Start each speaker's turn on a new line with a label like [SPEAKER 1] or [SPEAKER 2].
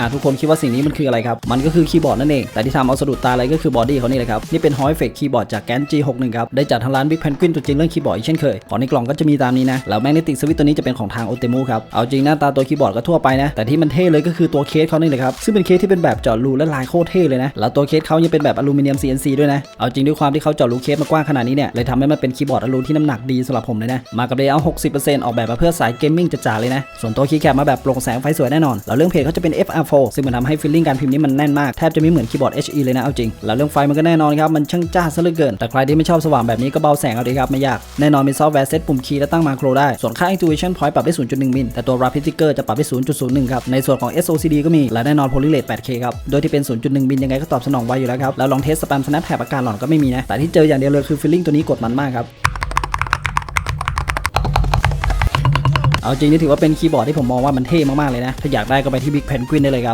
[SPEAKER 1] อะทุกคนคิดว่าสิ่งนี้มันคืออะไรครับ มันก็คือคีย์บอร์ดนั่นเอง แต่ที่ทำเอาสะดุดตาอะไรก็คือบอดี้เขานี่แหละครับ นี่เป็น Hall Effect คีย์บอร์ดจากแกน G61 ครับ ได้จากทางร้าน Big Penguin ตัวจริงเรื่องคีย์บอร์ดอีกเช่นเคย ของในกล่องก็จะมีตามนี้นะ แล้วแมกเนติกสวิตตัวนี้จะเป็นของทาง Otemu ครับ เอาจริงหน้าตาตัวคีย์บอร์ดก็ทั่วไปนะ แต่ที่มันเท่เลยก็คือตัวเคสเขานี่แหละครับ ซึ่งเป็นเคสที่เป็นแบบเจาะรูและลายโคตรเท่เลยนะ แล้วตัวเคสเขายังเป็นแบบอลูมิเนียม CNC ด้วยนะ เอาจริงด้วยความที่เขาเจาะรูเคสมากว้างขนาดนี้เนี่ยเลยทำให้มันเป็นคีย์บอร์ดอลูที่น้ำหนักดีสำหรับผมเลยนะ มากับเลเยอร์60%ออกแบบมาเพื่อสายเกมมิ่งจ๋าๆเลยนะ ส่วนตัวคีย์แคปมาแบบโปร่งแสงไฟสวยแน่นอนแล้วเรื่องเพจเขาจะเป็นซึ่งมันทำให้ฟีลลิ่งการพิมพ์นี้มันแน่นมากแทบจะไม่เหมือนคีย์บอร์ด HE เลยนะเอาจริง แล้วเรื่องไฟมันก็แน่นอนครับมันช่างจ้าซะเหลือเกิน แต่ใครที่ไม่ชอบสว่างแบบนี้ก็เบาแสงเอาดีครับไม่ยาก แน่นอนมีซอฟต์แวร์เซตปุ่มคีย์และตั้งมาโครได้ ส่วนค่า Intuition Point ปรับได้ 0.1 มิล แต่ตัว Rapid Trigger จะปรับได้ 0.01 ครับ ในส่วนของ SOCD ก็มี และแน่นอน Poly Rate 8K ครับ โดยที่เป็น 0.1 มิลยังไงก็ตอบสนองไวอยู่แล้วครับ แล้วลองเทสสแปม Snap แถบอาการหลอนก็ไม่มีนะ แต่ที่เจออย่างเดียวเลยคือ feeling ตัวนี้กดมันมากครับ เอาจริงนี่ถือว่าเป็นคีย์บอร์ดที่ผมมองว่ามันเท่มากๆเลยนะ ถ้าอยากได้ก็ไปที่ Big Penguin ได้เลยครับ